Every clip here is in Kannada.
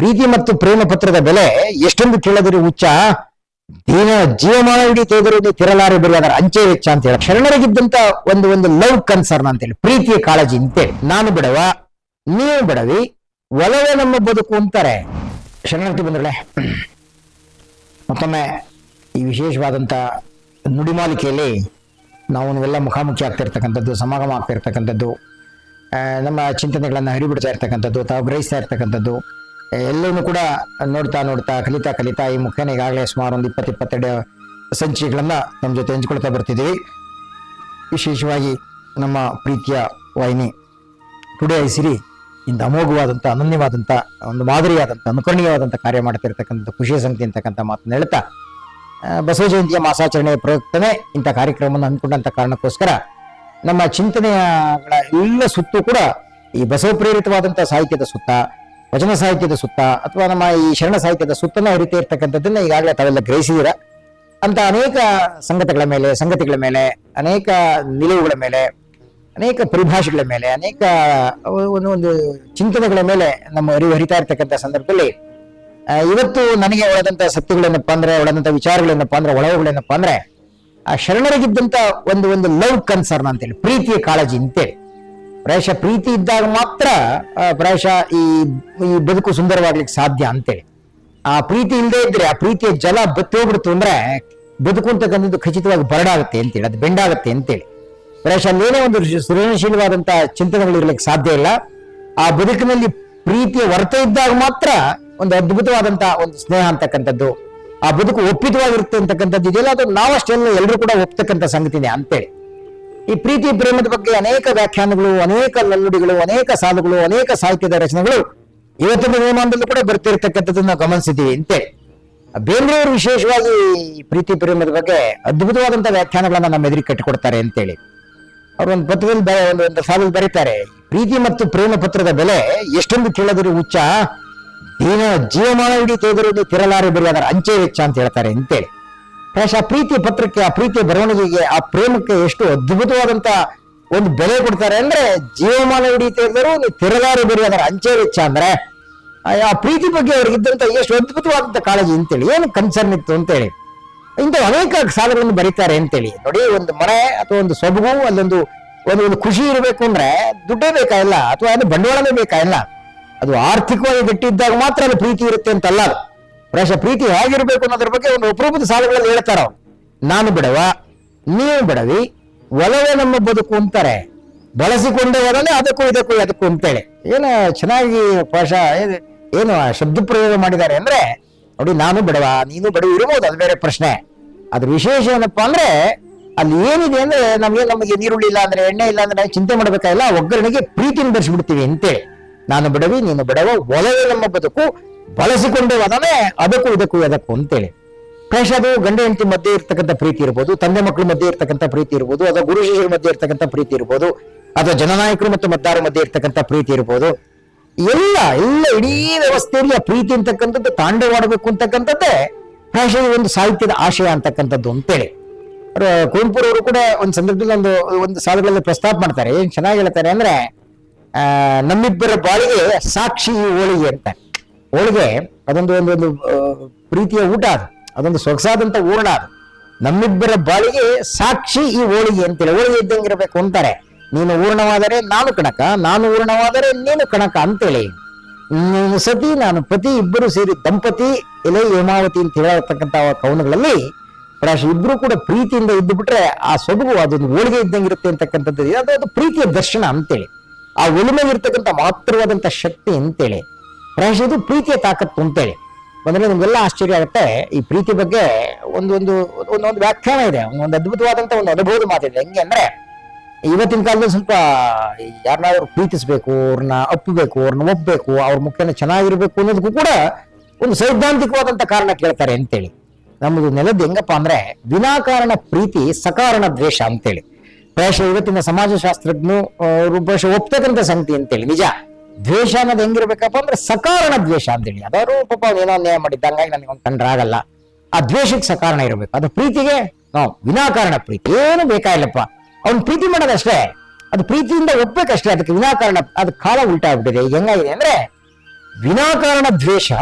ಪ್ರೀತಿ ಮತ್ತು ಪ್ರೇಮ ಪತ್ರದ ಬೆಲೆ ಎಷ್ಟೊಂದು ಕೇಳದಿರಿ ಹುಚ್ಚ? ದಿನ ಜೀವಮಾನ ಇಡೀ ತೇದರು ನೀ ತಿರಲಾರೆ ಬರೀ ಅದರ ಅಂಚೆ ವೆಚ್ಚ ಅಂತ ಹೇಳಿ. ಶರಣರಿಗಿದ್ದಂತ ಒಂದು ಒಂದು ಲವ್ ಕನ್ಸರ್ನ್ ಅಂತ ಹೇಳಿ. ಪ್ರೀತಿಯ ಕಾಳಜಿ ಅಂತೇಳಿ ನಾನು ಬಿಡವ, ನೀವು ಬಿಡವಿ, ಒಲವೇ ನಮ್ಮ ಬದುಕು ಅಂತಾರೆ. ಶರಣಾರ್ಥಿ ಬಂದ್ರೆ ಮತ್ತೊಮ್ಮೆ ಈ ವಿಶೇಷವಾದಂತ ನುಡಿಮಾಲಿಕೆಯಲ್ಲಿ ನಾವು ಎಲ್ಲ ಮುಖಾಮುಖಿ ಆಗ್ತಿರ್ತಕ್ಕಂಥದ್ದು ಸಮಾಗಮ ಆಗ್ತಿರ್ತಕ್ಕಂಥದ್ದು ನಮ್ಮ ಚಿಂತನೆಗಳನ್ನು ಹರಿಬಿಡ್ತಾ ಇರ್ತಕ್ಕಂಥದ್ದು, ತಾವು ಗ್ರಹಿಸ್ತಾ ಇರ್ತಕ್ಕಂಥದ್ದು ಆ, ಎಲ್ಲವನ್ನೂ ಕೂಡ ನೋಡ್ತಾ ನೋಡ್ತಾ ಕಲಿತಾ ಕಲಿತಾ ಈ ಮುಖೇನ ಈಗಾಗಲೇ ಸುಮಾರು ಒಂದು ಇಪ್ಪತ್ತು ಇಪ್ಪತ್ತೆರಡು ಸಂಚಿಕೆಗಳನ್ನು ನಮ್ಮ ಜೊತೆ ಹಂಚ್ಕೊಳ್ತಾ ಬರ್ತಿದ್ದೀವಿ. ವಿಶೇಷವಾಗಿ ನಮ್ಮ ಪ್ರೀತಿಯ ವಾಹಿನಿ ಟುಡೇ ಐಸಿರಿ ಇಂಥ ಅಮೋಘವಾದಂಥ ಅನನ್ಯವಾದಂಥ ಒಂದು ಮಾದರಿಯಾದಂಥ ಅನುಕರಣೀಯವಾದಂಥ ಕಾರ್ಯ ಮಾಡ್ತಿರ್ತಕ್ಕಂಥ ಖುಷಿಯ ಸಂಗತಿ ಅಂತಕ್ಕಂಥ ಮಾತನ್ನು ಹೇಳ್ತಾ ಬಸವ ಜಯಂತಿಯ ಮಾಸಾಚರಣೆಯ ಪ್ರಯುಕ್ತನೇ ಇಂಥ ಕಾರ್ಯಕ್ರಮವನ್ನು ಹಮ್ಮಿಕೊಂಡಂಥ ಕಾರಣಕ್ಕೋಸ್ಕರ ನಮ್ಮ ಚಿಂತನೆಗಳ ಎಲ್ಲ ಸುತ್ತು ಕೂಡ ಈ ಬಸವ ಪ್ರೇರಿತವಾದಂಥ ಸಾಹಿತ್ಯದ ಸುತ್ತ ವಚನ ಸಾಹಿತ್ಯದ ಸುತ್ತ ಅಥವಾ ನಮ್ಮ ಈ ಶರಣ ಸಾಹಿತ್ಯದ ಸುತ್ತನ ಹರಿತಾ ಇರ್ತಕ್ಕಂಥದ್ದನ್ನ ಈಗಾಗಲೇ ತಾವೆಲ್ಲ ಗ್ರಹಿಸಿದೀರ ಅಂತ ಅನೇಕ ಸಂಗತಿಗಳ ಮೇಲೆ ಸಂಗತಿಗಳ ಮೇಲೆ, ಅನೇಕ ನಿಲುವುಗಳ ಮೇಲೆ, ಅನೇಕ ಪರಿಭಾಷೆಗಳ ಮೇಲೆ, ಅನೇಕ ಒಂದು ಒಂದು ಚಿಂತನೆಗಳ ಮೇಲೆ ನಮ್ಮ ಅರಿವು ಹರಿತಾ ಇರ್ತಕ್ಕಂಥ ಸಂದರ್ಭದಲ್ಲಿ ಇವತ್ತು ನನಗೆ ಒಳದಂತ ಸತ್ಯಗಳೇನಪ್ಪ ಅಂದ್ರೆ ಒಳದಂತ ವಿಚಾರಗಳೇನಪ್ಪ ಅಂದ್ರೆ ಒಳವುಗಳೇನಪ್ಪ ಅಂದ್ರೆ, ಆ ಶರಣರಿಗಿದ್ದಂತ ಒಂದು ಒಂದು ಲವ್ ಕನ್ಸರ್ನ್ ಅಂತೇಳಿ, ಪ್ರೀತಿಯ ಕಾಳಜಿ ಅಂತೇಳಿ. ಪ್ರಾಯಶಃ ಪ್ರೀತಿ ಇದ್ದಾಗ ಮಾತ್ರ ಪ್ರಾಯಶಃ ಈ ಈ ಬದುಕು ಸುಂದರವಾಗ್ಲಿಕ್ಕೆ ಸಾಧ್ಯ ಅಂತೇಳಿ. ಆ ಪ್ರೀತಿ ಇಲ್ಲದೆ ಇದ್ರೆ, ಆ ಪ್ರೀತಿಯ ಜಲ ಬತ್ತಿ ಹೋಗ್ಬಿಡ್ತು ಅಂದ್ರೆ ಬದುಕು ಅಂತಕ್ಕಂಥದ್ದು ಖಚಿತವಾಗಿ ಬರಡಾಗುತ್ತೆ ಅಂತೇಳಿ, ಅದು ಬೆಂಡಾಗುತ್ತೆ ಅಂತೇಳಿ. ಪ್ರಾಯಶಃ ಅಲ್ಲೇನೇ ಒಂದು ಸೃಜನಶೀಲವಾದಂತಹ ಚಿಂತನೆಗಳು ಇರ್ಲಿಕ್ಕೆ ಸಾಧ್ಯ ಇಲ್ಲ. ಆ ಬದುಕಿನಲ್ಲಿ ಪ್ರೀತಿಯ ಹೊರತೆ ಇದ್ದಾಗ ಮಾತ್ರ ಒಂದು ಅದ್ಭುತವಾದಂತಹ ಒಂದು ಸ್ನೇಹ ಅಂತಕ್ಕಂಥದ್ದು, ಆ ಬದುಕು ಒಪ್ಪಿತವಾಗಿರುತ್ತೆ ಅಂತಕ್ಕಂಥದ್ದು ಇದೆಯಲ್ಲ ಅದು ನಾವಷ್ಟೆಲ್ಲ ಎಲ್ಲರೂ ಕೂಡ ಒಪ್ತಕ್ಕಂಥ ಸಂಗತಿನೇ ಅಂತೇಳಿ. ಈ ಪ್ರೀತಿ ಪ್ರೇಮದ ಬಗ್ಗೆ ಅನೇಕ ವ್ಯಾಖ್ಯಾನಗಳು, ಅನೇಕ ಲಲ್ಲುಡಿಗಳು ಅನೇಕ ಸಾಲುಗಳು, ಅನೇಕ ಸಾಹಿತ್ಯದ ರಚನೆಗಳು ಇವತ್ತಿನ ನಿಯಮಾನದಲ್ಲೂ ಕೂಡ ಬರ್ತಿರ್ತಕ್ಕಂಥದ್ದನ್ನ ಗಮನಿಸಿದ್ದೀವಿ ಅಂತೇಳಿ. ಬೇಂದ್ರೆಯವರು ವಿಶೇಷವಾಗಿ ಪ್ರೀತಿ ಪ್ರೇಮದ ಬಗ್ಗೆ ಅದ್ಭುತವಾದಂತಹ ವ್ಯಾಖ್ಯಾನಗಳನ್ನ ನಮ್ಮ ಎದುರಿಗೆ ಕಟ್ಟಿಕೊಡ್ತಾರೆ ಅಂತೇಳಿ. ಅವ್ರ ಒಂದು ಪತ್ರದಲ್ಲಿ ಒಂದು ಒಂದು ಸಾಲಲ್ಲಿ ಬರೀತಾರೆ, ಪ್ರೀತಿ ಮತ್ತು ಪ್ರೇಮ ಪತ್ರದ ಬೆಲೆ ಎಷ್ಟೊಂದು ಕೇಳದಿರು ಹುಚ್ಚ, ದಿನ ಜೀವಮಾನ ಇಡೀ ತೆಗೆದರೂ ತಿರಲಾರೆ ಬರೀ ಅದರ ಅಂಚೆ ವೆಚ್ಚ ಅಂತ ಹೇಳ್ತಾರೆ ಅಂತೇಳಿ. ಪ್ರಾಯಶಃ ಪ್ರೀತಿ ಪತ್ರಕ್ಕೆ, ಆ ಪ್ರೀತಿ ಬರವಣಿಗೆಗೆ, ಆ ಪ್ರೇಮಕ್ಕೆ ಎಷ್ಟು ಅದ್ಭುತವಾದಂತ ಒಂದು ಬೆಲೆ ಕೊಡ್ತಾರೆ ಅಂದ್ರೆ ಜೀವಮಾನ ಇಡೀ ಇದ್ದರು ನೀ ತಿರಲಾರೆ ಬರೀ ಅದರ ಅಂಚೆ ವೆಚ್ಚ ಅಂದ್ರೆ, ಆ ಆ ಪ್ರೀತಿ ಬಗ್ಗೆ ಅವ್ರಿಗಿದ್ದಂತ ಎಷ್ಟು ಅದ್ಭುತವಾದಂತ ಕಾಳಜಿ ಅಂತೇಳಿ, ಏನು ಕನ್ಸರ್ನ್ ಇತ್ತು ಅಂತೇಳಿ. ಇಂಥ ಅನೇಕ ಸಾಲಗಳನ್ನು ಬರೀತಾರೆ ಅಂತೇಳಿ. ನೋಡಿ, ಒಂದು ಮನೆ ಅಥವಾ ಒಂದು ಸೊಬಗು, ಅಲ್ಲೊಂದು, ಒಂದು ಒಂದು ಖುಷಿ ಇರಬೇಕು ಅಂದ್ರೆ ದುಡ್ಡೇ ಬೇಕಾಗಿಲ್ಲ ಅಥವಾ ಅದು ಬಂಡವಾಳನೇ ಬೇಕಾಗಿಲ್ಲ ಅದು ಆರ್ಥಿಕವಾಗಿ ಗಟ್ಟಿದ್ದಾಗ ಮಾತ್ರ ಅದು ಪ್ರೀತಿ ಇರುತ್ತೆ ಅಂತಲ್ಲ ಅದು. ಪ್ರಾಯಶಃ ಪ್ರೀತಿ ಹೇಗಿರ್ಬೇಕು ಅನ್ನೋದ್ರ ಬಗ್ಗೆ ಒಂದು ಅಪರೂಪದ ಸಾಲುಗಳಲ್ಲಿ ಹೇಳ್ತಾರ ನಾನು ಬಿಡವ, ನೀವು ಬಿಡವಿ, ಒಲವೇ ನಮ್ಮ ಬದುಕು ಅಂತಾರೆ. ಬಳಸಿಕೊಂಡೇ ಹೋದಲ್ಲಿ ಅದಕ್ಕೂ ಇದಕ್ಕೂ ಅದಕ್ಕೂ ಅಂತೇಳಿ. ಏನು ಚೆನ್ನಾಗಿ ಭಾಷಾ, ಏನು ಶಬ್ದ ಪ್ರಯೋಗ ಮಾಡಿದ್ದಾರೆ ಅಂದ್ರೆ, ನೋಡಿ, ನಾನು ಬಿಡವ, ನೀನು ಬಿಡವ ಇರಬಹುದು ಅದು ಬೇರೆ ಪ್ರಶ್ನೆ. ಅದ್ರ ವಿಶೇಷ ಏನಪ್ಪಾ ಅಂದ್ರೆ, ಅಲ್ಲಿ ಏನಿದೆ ಅಂದ್ರೆ, ನಮಗೆ ನಮಗೆ ನೀರುಳ್ಳಿ ಇಲ್ಲ ಅಂದ್ರೆ, ಎಣ್ಣೆ ಇಲ್ಲ ಅಂದ್ರೆ, ಚಿಂತೆ ಮಾಡ್ಬೇಕಾಗಿಲ್ಲ, ಒಗ್ಗರಣೆಗೆ ಪ್ರೀತಿನ ಬೆರೆಸ್ಬಿಡ್ತೀವಿ ಅಂತೇಳಿ. ನಾನು ಬಿಡವಿ, ನೀನು ಬಿಡವ, ಒಲವೇ ನಮ್ಮ ಬದುಕು ಬಳಸಿಕೊಂಡು ಅದನ್ನೇ ಅದಕ್ಕೂ ಇದಕ್ಕೂ ಅದಕ್ಕೂ ಅಂತೇಳಿ. ಪ್ರಾಯಶಃ ಅದು ಗಂಡ ಹೆಂಡತಿ ಮಧ್ಯೆ ಇರ್ತಕ್ಕಂಥ ಪ್ರೀತಿ ಇರ್ಬೋದು, ತಂದೆ ಮಕ್ಕಳ ಮಧ್ಯೆ ಇರ್ತಕ್ಕಂಥ ಪ್ರೀತಿ ಇರ್ಬೋದು, ಅಥವಾ ಗುರು ಶಿಷ್ಯರ ಮಧ್ಯೆ ಇರ್ತಕ್ಕಂಥ ಪ್ರೀತಿ ಇರ್ಬೋದು, ಅಥವಾ ಜನನಾಯಕರು ಮತ್ತು ಮತದಾರರ ಮಧ್ಯೆ ಇರ್ತಕ್ಕಂಥ ಪ್ರೀತಿ ಇರ್ಬೋದು. ಎಲ್ಲ ಎಲ್ಲ ಇಡೀ ವ್ಯವಸ್ಥೆಯಲ್ಲಿ ಆ ಪ್ರೀತಿ ಅಂತಕ್ಕಂಥದ್ದು ತಾಂಡವಾಡಬೇಕು ಅಂತಕ್ಕಂಥದ್ದೇ ಪ್ರೇಷದ ಒಂದು ಸಾಹಿತ್ಯದ ಆಶಯ ಅಂತಕ್ಕಂಥದ್ದು ಅಂತೇಳಿ. ಕುವೆಂಪು ಕುವೆಂಪುರವರು ಕೂಡ ಒಂದು ಸಂದರ್ಭದಲ್ಲಿ ಒಂದು ಒಂದು ಸಾಲುಗಳಲ್ಲಿ ಪ್ರಸ್ತಾಪ ಮಾಡ್ತಾರೆ, ಏನ್ ಚೆನ್ನಾಗಿ ಹೇಳ್ತಾರೆ ಅಂದ್ರೆ ನಮ್ಮಿಬ್ಬರ ಬಾಳಿಗೆ ಸಾಕ್ಷಿ ಹೋಳಿಗೆ ಅಂತ. ಹೋಳಿಗೆ ಅದೊಂದು ಒಂದು ಪ್ರೀತಿಯ ಊಟ ಅದು. ಅದೊಂದು ಸೊಗಸಾದಂಥ ಊರ್ಣ ಅದು. ನಮ್ಮಿಬ್ಬರ ಬಾಳಿಗೆ ಸಾಕ್ಷಿ ಈ ಹೋಳಿಗೆ ಅಂತೇಳಿ ಹೋಳಿಗೆ ಇರಬೇಕು ಅಂತಾರೆ. ನೀನು ಊರ್ಣವಾದರೆ ನಾನು ಕಣಕ, ನಾನು ಊರ್ಣವಾದರೆ ನೀನು ಕಣಕ ಅಂತೇಳಿ. ನೀನು ಸತಿ ನಾನು ಪತಿ, ಇಬ್ಬರು ಸೇರಿ ದಂಪತಿ, ಎಲೆ, ಹೇಮಾವತಿ ಅಂತ ಹೇಳತಕ್ಕಂಥ ಕವನಗಳಲ್ಲಿ ಪ್ರಾಶ್ ಇಬ್ರು ಕೂಡ ಪ್ರೀತಿಯಿಂದ ಇದ್ದು ಬಿಟ್ರೆ ಆ ಸೊಬಗು ಅದೊಂದು ಹೋಳಿಗೆ ಇದ್ದಂಗಿರುತ್ತೆ ಅಂತಕ್ಕಂಥದ್ದು. ಇದೆ. ಅದು ಪ್ರೀತಿಯ ದರ್ಶನ ಅಂತೇಳಿ. ಆ ಒಲಿಮೆಗೆ ಇರ್ತಕ್ಕಂಥ ಮಾತ್ರವಾದಂಥ ಶಕ್ತಿ ಅಂತೇಳಿ. ಪ್ರಾಯಶಃ ಇದು ಪ್ರೀತಿಯ ತಾಕತ್ತು ಅಂತೇಳಿ. ಬಂದ್ರೆ ನಿಮ್ಗೆಲ್ಲ ಆಶ್ಚರ್ಯ ಆಗುತ್ತೆ, ಈ ಪ್ರೀತಿ ಬಗ್ಗೆ ಒಂದು ಒಂದು ಒಂದೊಂದು ವ್ಯಾಖ್ಯಾನ ಇದೆ. ಒಂದೊಂದು ಅದ್ಭುತವಾದಂತ ಒಂದು ಅನುಭವದ ಮಾತಿದೆ. ಹೆಂಗೆ ಅಂದ್ರೆ, ಇವತ್ತಿನ ಕಾಲದಲ್ಲಿ ಸ್ವಲ್ಪ ಯಾರನ್ನಾದ್ರೂ ಪ್ರೀತಿಸ್ಬೇಕು, ಅವ್ರನ್ನ ಅಪ್ಪಬೇಕು ಅವ್ರನ್ನ ಒಪ್ಪಬೇಕು ಅವ್ರ ಮುಖ್ಯನ ಚೆನ್ನಾಗಿರ್ಬೇಕು ಅನ್ನೋದಕ್ಕೂ ಕೂಡ ಒಂದು ಸೈದ್ಧಾಂತಿಕವಾದಂತ ಕಾರಣ ಕೇಳ್ತಾರೆ ಅಂತೇಳಿ. ನಮ್ಮದು ನೆಲದ ಹೆಂಗಪ್ಪ ಅಂದ್ರೆ, ವಿನಾಕಾರಣ ಪ್ರೀತಿ ಸಕಾರಣ ದ್ವೇಷ ಅಂತೇಳಿ. ಪ್ರಾಯಶಃ ಇವತ್ತಿನ ಸಮಾಜಶಾಸ್ತ್ರಜ್ಞರು, ಬಹುಶಃ ಒಪ್ತಕ್ಕಂಥ ಸಂಗತಿ ಅಂತೇಳಿ. ನಿಜ? ದ್ವೇಷ ಅನ್ನೋದು ಹೆಂಗಿರ್ಬೇಕಪ್ಪ ಅಂದ್ರೆ ಸಕಾರಣ ದ್ವೇಷ ಅಂತೇಳಿ. ಅದಾರು ಪಾಪ ಏನೋ ಅನ್ಯಾಯ ಮಾಡಿದ್ದ, ಹಂಗಾಗಿ ನನಗೆ ಒಂದು ತಂಡ ಆಗಲ್ಲ. ಆ ದ್ವೇಷಕ್ಕೆ ಸಕಾರಣ ಇರಬೇಕು. ಅದು ಪ್ರೀತಿಗೆ ನಾವು ವಿನಾಕಾರಣ ಪ್ರೀತಿ. ಏನು ಬೇಕಾಗಿಲ್ಲಪ್ಪ. ಅವ್ನು ಪ್ರೀತಿ ಮಾಡೋದಷ್ಟೇ. ಅದು ಪ್ರೀತಿಯಿಂದ ಒಪ್ಬೇಕಷ್ಟೇ ಅದಕ್ಕೆ ವಿನಾಕಾರಣ, ಅದು ಕಾಲ ಉಲ್ಟಾ ಆಗ್ಬಿಟ್ಟಿದೆ. ಈಗ ಹೆಂಗಾಗಿದೆ ಅಂದ್ರೆ ವಿನಾಕಾರಣ ದ್ವೇಷ,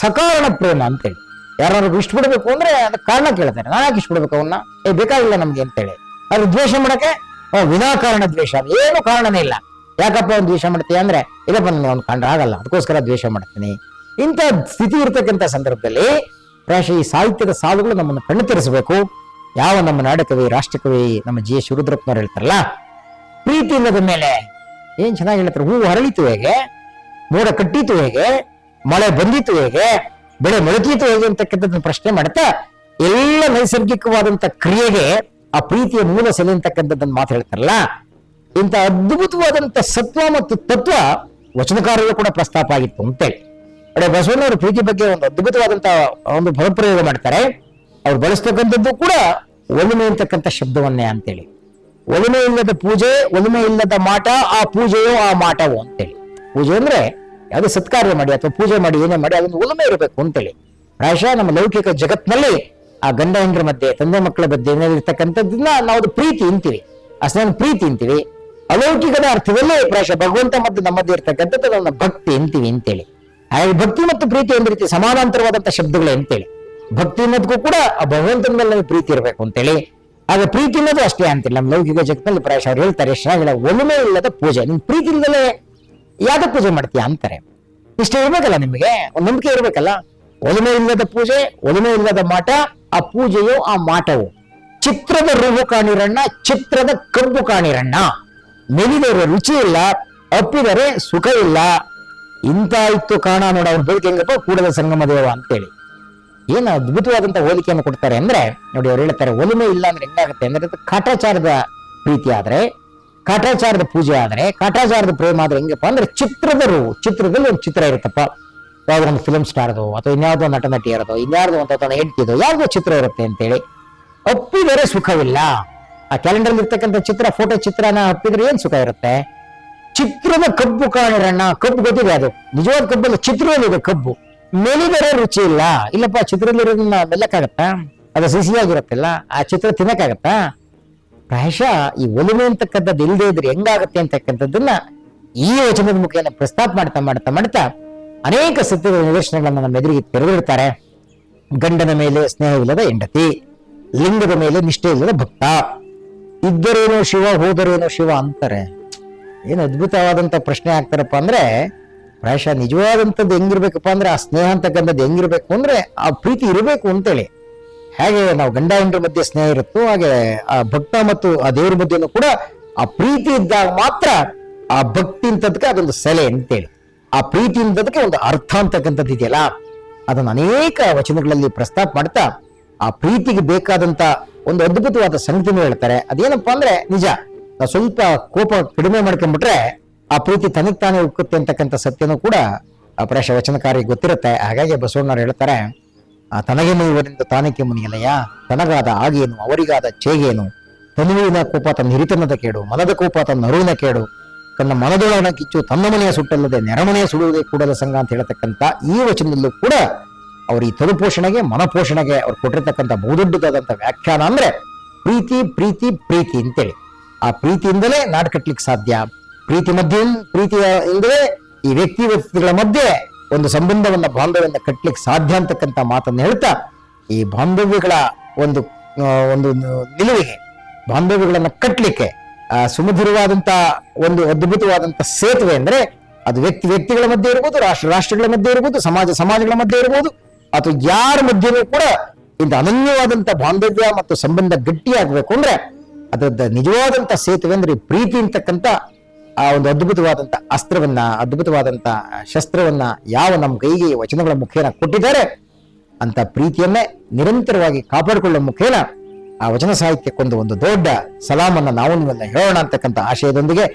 ಸಕಾರಣ ಪ್ರೇಮ ಅಂತೇಳಿ. ಯಾರು ಬಿಡಬೇಕು ಅಂದ್ರೆ ಅದಕ್ಕೆ ಕಾರಣ ಕೇಳ್ತಾರೆ. ನಾನು ಯಾಕೆ ಇಷ್ಟಪಡ್ಬೇಕು ಅವನ್ನ ಏ, ಬೇಕಾಗಿಲ್ಲ ನಮ್ಗೆ ಅಂತೇಳಿ. ಅದು ದ್ವೇಷ ಮಾಡಕ್ಕೆ ವಿನಾಕಾರಣ ದ್ವೇಷ. ಏನು ಕಾರಣನೇ ಇಲ್ಲ. ಯಾಕಪ್ಪ ಅವ್ನು ದ್ವೇಷ ಮಾಡ್ತೀಯ ಅಂದ್ರೆ, ಇದಪ್ಪ ನನಗೆ ಅವ್ನು ಕಂಡ್ರೆ ಆಗಲ್ಲ, ಅದಕ್ಕೋಸ್ಕರ ದ್ವೇಷ ಮಾಡ್ತೀನಿ. ಇಂಥ ಸ್ಥಿತಿ ಇರ್ತಕ್ಕಂಥ ಸಂದರ್ಭದಲ್ಲಿ ಪ್ರಾಯಶಃ ಈ ಸಾಹಿತ್ಯದ ಸಾಲುಗಳು ನಮ್ಮನ್ನು ಕಣ್ಣು ತೆರೆಸಬೇಕು. ಯಾವ ನಮ್ಮ ನಾಡಕವಿ ರಾಷ್ಟ್ರಕವಿ, ನಮ್ಮ ಜಿ ಎಸ್ ಶಿವರುದ್ರಪ್ಪನವ್ರು ಹೇಳ್ತಾರಲ್ಲ ಪ್ರೀತಿ ಇಲ್ಲದ ಮೇಲೆ ಏನ್ ಚೆನ್ನಾಗಿ ಹೇಳ್ತಾರೆ, ಹೂವು ಹರಳಿತು ಹೇಗೆ, ಮೋಡ ಕಟ್ಟಿತು ಹೇಗೆ, ಮಳೆ ಬಂದಿತು ಹೇಗೆ, ಬೆಳೆ ಮೊಳಕೀತು ಹೇಗೆ ಅಂತಕ್ಕಂಥದ್ದು ಪ್ರಶ್ನೆ ಮಾಡ್ತಾ, ಎಲ್ಲ ನೈಸರ್ಗಿಕವಾದಂತ ಕ್ರಿಯೆಗೆ ಆ ಪ್ರೀತಿಯ ಮೂಲ ಸೆಲೆ ಅಂತಕ್ಕಂಥದ್ದನ್ನು ಮಾತು ಹೇಳ್ತಾರಲ್ಲ ಇಂಥ ಅದ್ಭುತವಾದಂಥ ಸತ್ವ ಮತ್ತು ತತ್ವ ವಚನಕಾರರು ಕೂಡ ಪ್ರಸ್ತಾಪ ಆಗಿತ್ತು ಅಂತೇಳಿ ಅಡೆ ಬಸವಣ್ಣವರು ಪ್ರೀತಿ ಬಗ್ಗೆ ಒಂದು ಅದ್ಭುತವಾದಂತ ಒಂದು ಪದಪ್ರಯೋಗ ಮಾಡ್ತಾರೆ. ಅವ್ರು ಬಳಸ್ತಕ್ಕಂಥದ್ದು ಕೂಡ ಒಲುಮೆ ಅಂತಕ್ಕಂಥ ಶಬ್ದವನ್ನೇ ಅಂತೇಳಿ ಒಲುಮೆ ಇಲ್ಲದ ಪೂಜೆ, ಒಲುಮೆ ಇಲ್ಲದ ಮಾಟ, ಆ ಪೂಜೆಯೋ ಆ ಮಾಟವೋ ಅಂತೇಳಿ ಪೂಜೆ ಅಂದ್ರೆ ಯಾವುದೇ ಸತ್ಕಾರ್ಯ ಮಾಡಿ ಅಥವಾ ಪೂಜೆ ಮಾಡಿ, ಏನೇ ಮಾಡಿ, ಅದೊಂದು ಒಲುಮೆ ಇರಬೇಕು ಅಂತೇಳಿ ಪ್ರಾಯಶಃ ನಮ್ಮ ಲೌಕಿಕ ಜಗತ್ನಲ್ಲಿ ಆ ಗಂಡ ಹೆಂಡರ ಮಧ್ಯೆ, ತಂದೆ ಮಕ್ಕಳ ಮಧ್ಯೆ ಏನಿರ್ತಕ್ಕಂಥದ್ದನ್ನ ನಾವು ಪ್ರೀತಿ ಅಂತೀವಿ. ಅಷ್ಟೊಂದು ಪ್ರೀತಿ ಅಂತೀವಿ. ಅಲೌಕಿಕದ ಅರ್ಥದಲ್ಲೇ ಪ್ರಾಯಶಃ. ಭಗವಂತ ಮತ್ತು ನಮ್ಮದೇ ಇರ್ತಕ್ಕಂಥದ್ದನ್ನು ಭಕ್ತಿ ಅಂತೀವಿ ಅಂತೇಳಿ. ಹಾಗಾಗಿ ಭಕ್ತಿ ಮತ್ತು ಪ್ರೀತಿ ಒಂದು ರೀತಿ ಸಮಾನಾಂತರವಾದಂತ ಶಬ್ದಗಳೇ ಅಂತೇಳಿ. ಭಕ್ತಿ ಅನ್ನೋದಕ್ಕೂ ಕೂಡ ಆ ಭಗವಂತನ ಮೇಲೆ ನಮಗೆ ಪ್ರೀತಿ ಇರಬೇಕು ಅಂತೇಳಿ. ಆಗ ಪ್ರೀತಿ ಅನ್ನೋದು ಅಷ್ಟೇ ಅಂತೇಳಿ ನಮ್ಮ ಲೌಕಿಕ ಜಗತ್ತಿನಲ್ಲಿ ಪ್ರಾಯಶ ಅವ್ರು ಹೇಳ್ತಾರೆ ಚೆನ್ನಾಗಿ ಒಲುಮೆ ಇಲ್ಲದ ಪೂಜೆ. ನಿನ್ ಪ್ರೀತಿ ಇಲ್ಲದಲೇ ಯಾವ್ದು ಪೂಜೆ ಮಾಡ್ತೀಯಾ ಅಂತಾರೆ. ಇಷ್ಟ ಇರ್ಬೇಕಲ್ಲ ನಿಮಗೆ? ಒಂದು ನಂಬಿಕೆ ಇರ್ಬೇಕಲ್ಲ? ಒಲುಮೆ ಇಲ್ಲದ ಪೂಜೆ, ಒಲುಮೆ ಇಲ್ಲದ ಮಾಟ, ಆ ಪೂಜೆಯು ಆ ಮಾಟವು. ಚಿತ್ರದ ರುಹು ಕಾಣಿರಣ್ಣ, ಚಿತ್ರದ ಕಬ್ಬು ಕಾಣಿರಣ್ಣ. ಮೆಲಿದರೆ ರುಚಿ ಇಲ್ಲ ಅಪ್ಪಿದರೆ ಸುಖ ಇಲ್ಲ. ಇಂತ ಇತ್ತು ಕಾಣ ನೋಡ, ಅವ್ರ ಬದುಕು ಹೆಂಗಪ್ಪ? ಕೂಡದ ಸಂಗಮ ದೇವ ಅಂತೇಳಿ. ಏನು ಅದ್ಭುತವಾದಂಥ ಹೋಲಿಕೆಯನ್ನು ಕೊಡ್ತಾರೆ ಅಂದ್ರೆ, ನೋಡಿ ಅವ್ರು ಹೇಳ್ತಾರೆ, ಒಲುಮೆ ಇಲ್ಲ ಅಂದ್ರೆ ಹೆಂಗಾಗುತ್ತೆ ಅಂದ್ರೆ, ಅದು ಕಾಟಾಚಾರದ ಪ್ರೀತಿ ಆದ್ರೆ, ಕಾಟಾಚಾರದ ಪೂಜೆ ಆದ್ರೆ, ಕಾಟಾಚಾರದ ಪ್ರೇಮ ಆದ್ರೆ ಹೆಂಗಪ್ಪ ಅಂದ್ರೆ ಚಿತ್ರದ ರೂವು ಚಿತ್ರದಲ್ಲಿ ಒಂದು ಚಿತ್ರ ಇರುತ್ತಪ್ಪ. ಯಾವ್ದೋ ಒಂದು ಫಿಲ್ಮ್ ಸ್ಟಾರ್ದು ಅಥವಾ ಇನ್ಯಾವುದೋ ನಟ ನಟಿಯರದು ಇನ್ಯಾವುದೋ ಒಂದು ತನ್ನ ಹೆಂಡತಿದು, ಯಾವ್ದೋ ಚಿತ್ರ ಇರುತ್ತೆ ಅಂತೇಳಿ. ಅಪ್ಪಿದರೆ ಸುಖವಿಲ್ಲ. ಆ ಕ್ಯಾಲೆಂಡರ್ ಇರ್ತಕ್ಕಂಥ ಚಿತ್ರ ಫೋಟೋ ಚಿತ್ರನ ಅಪ್ಪಿದ್ರೆ ಏನ್ ಸುಖ ಇರುತ್ತೆ? ಚಿತ್ರದ ಕಬ್ಬು ಕಾಣಿರಣ್ಣ, ಕಬ್ಬು ಗೊತ್ತಿದೆ ಅದು. ನಿಜವಾದ ಕಬ್ಬಲ್ಲ ಚಿತ್ರದಲ್ಲಿದೆ ಕಬ್ಬು. ಮೆಲಿದರೆ ರುಚಿ ಇಲ್ಲ. ಇಲ್ಲಪ್ಪ, ಚಿತ್ರದಲ್ಲಿರೋದನ್ನ ಮೆಲ್ಲಕ್ಕಾಗತ್ತಾ ಅದು ಸಿಸಿಯಾಗಿರತ್ತಲ್ಲ, ಆ ಚಿತ್ರ ತಿನ್ನಕ್ಕಾಗತ್ತಾ? ಪ್ರಾಯಶಃ ಈ ಒಲಿಮೆ ಅಂತಕ್ಕಂಥದ್ದು ಇಲ್ಲದೆ ಇದ್ರೆ ಹೆಂಗಾಗತ್ತೆ ಅಂತಕ್ಕಂಥದ್ದನ್ನ ಈ ಯೋಚನೆದ ಮುಖೇನ ಪ್ರಸ್ತಾಪ ಮಾಡ್ತಾ ಮಾಡ್ತಾ ಮಾಡ್ತಾ ಅನೇಕ ಸತ್ಯದ ನಿದರ್ಶನಗಳನ್ನ ನಮ್ಮ ಎದುರಿಗೆ ತೆರೆದಿರ್ತಾರೆ ಗಂಡನ ಮೇಲೆ ಸ್ನೇಹವಿಲ್ಲದ ಹೆಂಡತಿ, ಲಿಂಗದ ಮೇಲೆ ನಿಷ್ಠೆ ಇಲ್ಲದ ಭಕ್ತ. ಇದ್ದರೇನೋ ಶಿವ, ಹೋದರೇನೋ ಶಿವ ಅಂತಾರೆ. ಏನು ಅದ್ಭುತವಾದಂಥ ಪ್ರಶ್ನೆ ಆಗ್ತಾರಪ್ಪ ಅಂದರೆ, ಪ್ರಾಯಶಃ ನಿಜವಾದಂಥದ್ದು ಹೆಂಗಿರ್ಬೇಕಪ್ಪ ಅಂದ್ರೆ, ಆ ಸ್ನೇಹ ಅಂತಕ್ಕಂಥದ್ದು ಹೆಂಗಿರ್ಬೇಕು ಅಂದರೆ, ಆ ಪ್ರೀತಿ ಇರಬೇಕು ಅಂತೇಳಿ. ಹೇಗೆ ನಾವು ಗಂಡ ಹೆಂಡ್ರ ಮಧ್ಯೆ ಸ್ನೇಹ ಇರುತ್ತೋ, ಹಾಗೆ ಆ ಭಕ್ತ ಮತ್ತು ಆ ದೇವ್ರ ಮಧ್ಯೆನೂ ಕೂಡ ಆ ಪ್ರೀತಿ ಇದ್ದಾಗ ಮಾತ್ರ ಆ ಭಕ್ತಿ ಅಂತದಕ್ಕೆ ಅದೊಂದು ಸೆಲೆ ಅಂತೇಳಿ. ಆ ಪ್ರೀತಿ ಅಂತದಕ್ಕೆ ಒಂದು ಅರ್ಥ ಅಂತಕ್ಕಂಥದ್ದು ಇದೆಯಲ್ಲ. ಅದನ್ನು ಅನೇಕ ವಚನಗಳಲ್ಲಿ ಪ್ರಸ್ತಾಪ ಮಾಡ್ತಾ, ಆ ಪ್ರೀತಿಗೆ ಬೇಕಾದಂತ ಒಂದು ಅದ್ಭುತವಾದ ಸಂಗತಿನೂ ಹೇಳ್ತಾರೆ. ಅದೇನಪ್ಪ ಅಂದ್ರೆ, ನಿಜ ಸ್ವಲ್ಪ ಕೋಪ ಕಡಿಮೆ ಮಾಡ್ಕೊಂಡ್ಬಿಟ್ರೆ ಆ ಪ್ರೀತಿ ತನಗ್ ತಾನೇ ಉಕ್ಕುತ್ತೆ ಅಂತಕ್ಕಂಥ ಸತ್ಯನೂ ಕೂಡ ಆ ವಚನಕಾರಿ ವಚನಕಾರಿಗೆ ಗೊತ್ತಿರುತ್ತೆ. ಹಾಗಾಗಿ ಬಸವಣ್ಣವ್ರು ಹೇಳ್ತಾರೆ, ಆ ತನಗೆ ಮುನಿವರಿಂದ ತಾನಕ್ಕೆ ಮುನಿಯಲಯ್ಯ ತನಗಾದ ಆಗೇನು, ಅವರಿಗಾದ ಚೇಗೇನು, ತನುವಿನ ಕೋಪ ತನ್ನ ಹಿರಿತನದ ಕೇಡು, ಮನದ ಕೋಪ ತನ್ನ ಅರುವಿನ ಕೇಡು, ತನ್ನ ಮನದೊಳನ ಕಿಚ್ಚು ತನ್ನ ಮನೆಯ ಸುಟ್ಟಲ್ಲದೆ ನೆರಮನೆಯ ಸುಡುವುದೇ ಕೂಡಲ ಸಂಘ ಅಂತ ಹೇಳ್ತಕ್ಕಂಥ ಈ ವಚನದಲ್ಲೂ ಕೂಡ ಅವ್ರ ಈ ತದುಪೋಷಣೆಗೆ ಮನಪೋಷಣೆಗೆ ಮನ ಪೋಷಣೆಗೆ ಅವ್ರು ಕೊಟ್ಟಿರ್ತಕ್ಕಂಥ ಬಹುದೊಡ್ಡದಾದಂಥ ವ್ಯಾಖ್ಯಾನ ಅಂದ್ರೆ ಪ್ರೀತಿ ಪ್ರೀತಿ ಪ್ರೀತಿ ಅಂತೇಳಿ. ಆ ಪ್ರೀತಿಯಿಂದಲೇ ನಾಟಕ ಕಟ್ಲಿಕ್ಕೆ ಸಾಧ್ಯ. ಪ್ರೀತಿ ಮಧ್ಯೆ ಪ್ರೀತಿಯ ಇಂದಲೇ ಈ ವ್ಯಕ್ತಿ ವ್ಯಕ್ತಿಗಳ ಮಧ್ಯೆ ಒಂದು ಸಂಬಂಧವನ್ನ ಬಾಂಧವ್ಯವನ್ನ ಕಟ್ಟಲಿಕ್ಕೆ ಸಾಧ್ಯ ಅಂತಕ್ಕಂಥ ಮಾತನ್ನು ಹೇಳ್ತಾ ಈ ಬಾಂಧವ್ಯಗಳ ಒಂದು ಒಂದು ನಿಲುವಿಗೆ ಬಾಂಧವ್ಯಗಳನ್ನ ಕಟ್ಟಲಿಕ್ಕೆ ಆ, ಸುಮಧುರವಾದಂತ ಒಂದು ಅದ್ಭುತವಾದಂಥ ಸೇತುವೆ ಅಂದ್ರೆ ಅದು ವ್ಯಕ್ತಿ ವ್ಯಕ್ತಿಗಳ ಮಧ್ಯೆ ಇರ್ಬೋದು ರಾಷ್ಟ್ರ ರಾಷ್ಟ್ರಗಳ ಮಧ್ಯೆ ಇರ್ಬೋದು ಸಮಾಜ ಸಮಾಜಗಳ ಮಧ್ಯೆ ಇರ್ಬೋದು. ಅಥವಾ ಯಾರ ಮಧ್ಯೆನೂ ಕೂಡ ಇಂಥ ಅನನ್ಯವಾದಂಥ ಬಾಂಧವ್ಯ ಮತ್ತು ಸಂಬಂಧ ಗಟ್ಟಿಯಾಗಬೇಕು ಅಂದ್ರೆ ಅದರದ್ದು ನಿಜವಾದಂಥ ಸೇತುವೆ ಅಂದ್ರೆ ಪ್ರೀತಿ ಅಂತಕ್ಕಂಥ ಆ ಒಂದು ಅದ್ಭುತವಾದಂಥ ಅಸ್ತ್ರವನ್ನ, ಅದ್ಭುತವಾದಂಥ ಶಸ್ತ್ರವನ್ನ ಯಾವ ನಮ್ಮ ಕೈಗೆ ವಚನಗಳ ಮುಖೇನ ಕೊಟ್ಟಿದ್ದಾರೆ ಅಂತ ಪ್ರೀತಿಯನ್ನೇ ನಿರಂತರವಾಗಿ ಕಾಪಾಡಿಕೊಳ್ಳುವ ಮುಖೇನ ಆ ವಚನ ಸಾಹಿತ್ಯಕ್ಕೊಂದು ಒಂದು ದೊಡ್ಡ ಸಲಾಮನ್ನ ನಾವು ನಿಮ್ಮನ್ನು ಹೇಳೋಣ ಅಂತಕ್ಕಂಥ ಆಶಯದೊಂದಿಗೆ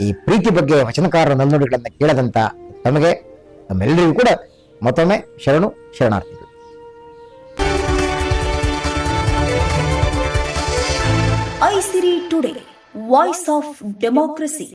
ಈ ಪ್ರೀತಿ ಬಗ್ಗೆ ವಚನಕಾರರ ನಲ್ನುಡಿಗಳನ್ನು ಕೇಳದಂತ ತಮಗೆ, ನಮ್ಮೆಲ್ಲರಿಗೂ ಕೂಡ ಮತ್ತೊಮ್ಮೆ ಶರಣು ಶರಣಾರ್ಥಿಗಳು. Aisiri today voice of democracy